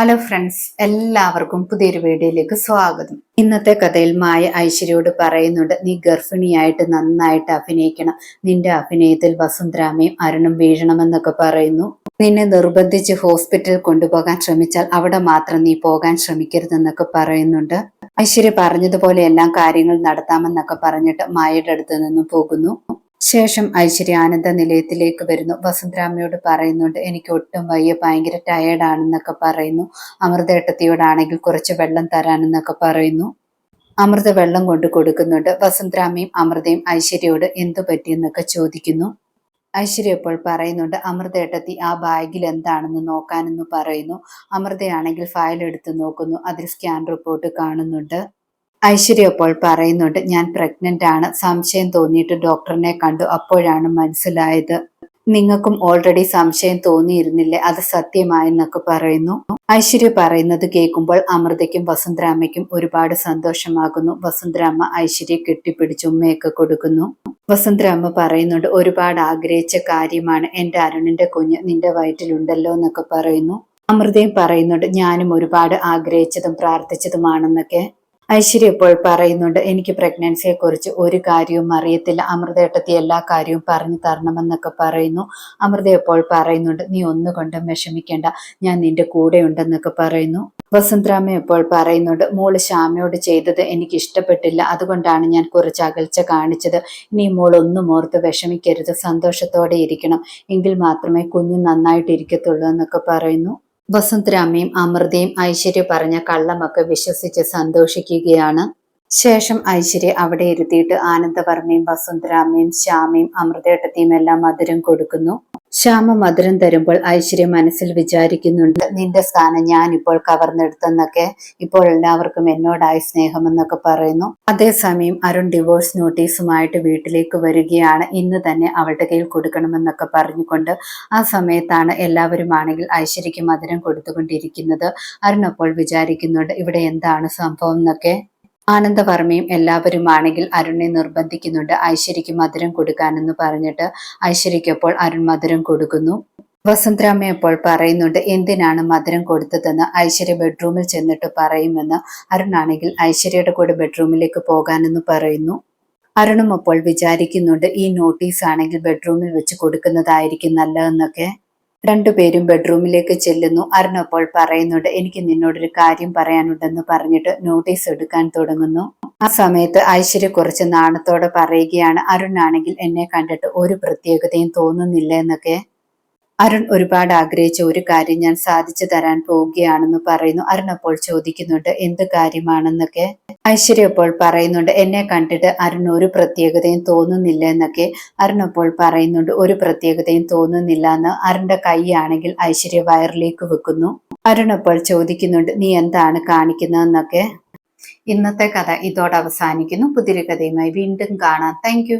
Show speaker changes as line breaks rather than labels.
Hello friends എല്ലാവർക്കും പുതിയൊരു വീഡിയോയിലേക്ക് സ്വാഗതം. ഇന്നത്തെ കഥയിൽ മായ ഐശ്വര്യോട് പറയുന്നുണ്ട് നീ ഗർഭിണിയായിട്ട് നന്നായിട്ട് അഭിനയിക്കണം. നിന്റെ അഭിനയത്തിൽ വസുന്ധരാമയും അരുണും വീഴണമെന്നൊക്കെ പറയുന്നു. നിന്നെ നിർബന്ധിച്ച് ഹോസ്പിറ്റൽ കൊണ്ടുപോകാൻ ശ്രമിച്ചാൽ അവിടെ മാത്രം നീ പോകാൻ ശ്രമിക്കരുതെന്നൊക്കെ പറയുന്നുണ്ട്. ഐശ്വര്യ പറഞ്ഞതുപോലെ എല്ലാം കാര്യങ്ങൾ നടത്താമെന്നൊക്കെ പറഞ്ഞിട്ട് മായയുടെ അടുത്ത് നിന്നും പോകുന്നു. ശേഷം ഐശ്വര്യ ആനന്ദ നിലയത്തിലേക്ക് വരുന്നു. വസുന്ധരാമയോട് പറയുന്നുണ്ട് എനിക്ക് ഒട്ടും വയ്യ ഭയങ്കര ടയേർഡാണെന്നൊക്കെ പറയുന്നു. അമൃതേട്ടത്തിയോടാണെങ്കിൽ കുറച്ച് വെള്ളം തരാനെന്നൊക്കെ പറയുന്നു. അമൃത വെള്ളം കൊണ്ട് കൊടുക്കുന്നുണ്ട്. വസുന്ധരാമയും അമൃതയും ഐശ്വര്യയോട് എന്തു പറ്റിയെന്നൊക്കെ ചോദിക്കുന്നു. ഐശ്വര്യ ഇപ്പോൾ പറയുന്നുണ്ട് അമൃതേട്ടത്തി ആ ബാഗിൽ എന്താണെന്ന് നോക്കാനെന്ന് പറയുന്നു. അമൃതയാണെങ്കിൽ ഫയൽ എടുത്ത് നോക്കുന്നു. അതിൽ സ്കാൻ റിപ്പോർട്ട് കാണുന്നുണ്ട്. ഐശ്വര്യ അപ്പോൾ പറയുന്നുണ്ട് ഞാൻ പ്രഗ്നന്റ് ആണ്. സംശയം തോന്നിയിട്ട് ഡോക്ടറിനെ കണ്ടു. അപ്പോഴാണ് മനസ്സിലായത്. നിങ്ങൾക്കും ഓൾറെഡി സംശയം തോന്നിയിരുന്നില്ലേ? അത് സത്യമായെന്നൊക്കെ പറയുന്നു. ഐശ്വര്യ പറയുന്നത് കേൾക്കുമ്പോൾ അമൃതയ്ക്കും വസുന്ധരാമയ്ക്കും ഒരുപാട് സന്തോഷമാകുന്നു. വസുന്ധരാമ ഐശ്വര്യ കെട്ടിപ്പിടിച്ച് ഉമ്മയൊക്കെ കൊടുക്കുന്നു. വസുന്ധരാമ പറയുന്നുണ്ട് ഒരുപാട് ആഗ്രഹിച്ച കാര്യമാണ്. എന്റെ അരുണിന്റെ കുഞ്ഞ് നിന്റെ വയറ്റിലുണ്ടല്ലോ എന്നൊക്കെ പറയുന്നു. അമൃതയും പറയുന്നുണ്ട് ഞാനും ഒരുപാട് ആഗ്രഹിച്ചതും പ്രാർത്ഥിച്ചതുമാണെന്നൊക്കെ. ഐശ്വര്യ ഇപ്പോൾ പറയുന്നുണ്ട് എനിക്ക് പ്രഗ്നൻസിയെ കുറിച്ച് ഒരു കാര്യവും അറിയത്തില്ല. അമൃതേട്ടത്തി എല്ലാ കാര്യവും പറഞ്ഞു തരണമെന്നൊക്കെ പറയുന്നു. അമൃത ഇപ്പോൾ പറയുന്നുണ്ട് നീ ഒന്നുകൊണ്ടും വിഷമിക്കേണ്ട. ഞാൻ നിന്റെ കൂടെ ഉണ്ടെന്നൊക്കെ പറയുന്നു. വസന്തരാമ ഇപ്പോൾ പറയുന്നുണ്ട് മോൾ ശ്യാമയോട് ചെയ്തത് എനിക്ക് ഇഷ്ടപ്പെട്ടില്ല. അതുകൊണ്ടാണ് ഞാൻ കുറച്ച് അകൽച്ച കാണിച്ചത്. ഇനി മോൾ ഒന്നും ഓർത്ത് വിഷമിക്കരുത്. സന്തോഷത്തോടെ ഇരിക്കണം. എങ്കിൽ മാത്രമേ കുഞ്ഞ് നന്നായിട്ട് ഇരിക്കത്തുള്ളൂ എന്നൊക്കെ പറയുന്നു. വസുന്ധരാമയും അമൃതയും ഐശ്വര്യ പറഞ്ഞ കള്ളമൊക്കെ വിശ്വസിച്ച് സന്തോഷിക്കുകയാണ്. ശേഷം ഐശ്വര്യ അവിടെ ഇരുത്തിയിട്ട് ആനന്ദവർമ്മയും വസന്തരാമയും ശ്യാമയും അമൃതേട്ടത്തെയും എല്ലാം മധുരം കൊടുക്കുന്നു. ശ്യാമ മധുരം തരുമ്പോൾ ഐശ്വര്യ മനസ്സിൽ വിചാരിക്കുന്നുണ്ട് നിന്റെ സ്ഥാനം ഞാൻ ഇപ്പോൾ കവർന്നെടുത്തെന്നൊക്കെ ഇപ്പോൾ എല്ലാവർക്കും എന്നോടായി സ്നേഹമെന്നൊക്കെ പറയുന്നു. അതേസമയം അരുൺ ഡിവോഴ്സ് നോട്ടീസുമായിട്ട് വീട്ടിലേക്ക് വരികയാണ്. ഇന്ന് തന്നെ അവളുടെ കയ്യിൽ കൊടുക്കണമെന്നൊക്കെ പറഞ്ഞുകൊണ്ട് ആ സമയത്താണ് എല്ലാവരുമാണെങ്കിൽ ഐശ്വര്യക്ക് മധുരം കൊടുത്തുകൊണ്ടിരിക്കുന്നത്. അരുൺ അപ്പോൾ വിചാരിക്കുന്നുണ്ട് ഇവിടെ എന്താണ് സംഭവം എന്നൊക്കെ. ആനന്ദവർമ്മയും എല്ലാവരുമാണെങ്കിൽ അരുണിനെ നിർബന്ധിക്കുന്നുണ്ട്. ഐശ്വര്യയ്ക്ക് മധുരം കൊടുക്കാനെന്ന് പറഞ്ഞിട്ട് ഐശ്വര്യയ്ക്കപ്പോൾ അരുൺ മധുരം കൊടുക്കുന്നു. വസന്തരാമ അപ്പോൾ പറയുന്നുണ്ട് എന്തിനാണ് മധുരം കൊടുത്തതെന്ന് ഐശ്വര്യ ബെഡ്റൂമിൽ ചെന്നിട്ട് പറയുമെന്ന് അരുണാണെങ്കിൽ ഐശ്വര്യയുടെ കൂടെ ബെഡ്റൂമിലേക്ക് പോകാനെന്ന് പറയുന്നു. അരുണും അപ്പോൾ വിചാരിക്കുന്നുണ്ട് ഈ നോട്ടീസ് ആണെങ്കിൽ ബെഡ്റൂമിൽ വെച്ച് കൊടുക്കുന്നതായിരിക്കും നല്ലതെന്നൊക്കെ. രണ്ടുപേരും ബെഡ്റൂമിലേക്ക് ചെല്ലുന്നു. അരുണപ്പോൾ പറയുന്നുണ്ട് എനിക്ക് നിന്നോടൊരു കാര്യം പറയാനുണ്ടെന്ന് പറഞ്ഞിട്ട് നോട്ടീസ് എടുക്കാൻ തുടങ്ങുന്നു. ആ സമയത്ത് ഐശ്വര്യ കുറച്ച് നാണത്തോടെ പറയുകയാണ് അരുണാണെങ്കിൽ എന്നെ കണ്ടിട്ട് ഒരു പ്രത്യേകതയും തോന്നുന്നില്ല എന്നൊക്കെ. അരുൺ ഒരുപാട് ആഗ്രഹിച്ച ഒരു കാര്യം ഞാൻ സാധിച്ചു തരാൻ പോവുകയാണെന്ന് പറയുന്നു. അരുൺ അപ്പോൾ ചോദിക്കുന്നുണ്ട് എന്ത് കാര്യമാണെന്നൊക്കെ? ഐശ്വര്യ അപ്പോൾ പറയുന്നുണ്ട് എന്നെ കണ്ടിട്ട് അരുൺ ഒരു പ്രത്യേകതയും തോന്നുന്നില്ല എന്നൊക്കെ. അരുൺ അപ്പോൾ പറയുന്നുണ്ട് ഒരു പ്രത്യേകതയും തോന്നുന്നില്ല എന്ന് അരുണിന്റെ കൈയാണെങ്കിൽ ഐശ്വര്യ വയറിലേക്ക് വെക്കുന്നു. അരുൺ അപ്പോൾ ചോദിക്കുന്നുണ്ട് നീ എന്താണ് കാണിക്കുന്നതെന്നൊക്കെ ഇന്നത്തെ കഥ ഇതോടെ അവസാനിക്കുന്നു. പുതിയൊരു കഥയുമായി വീണ്ടും കാണാം. താങ്ക്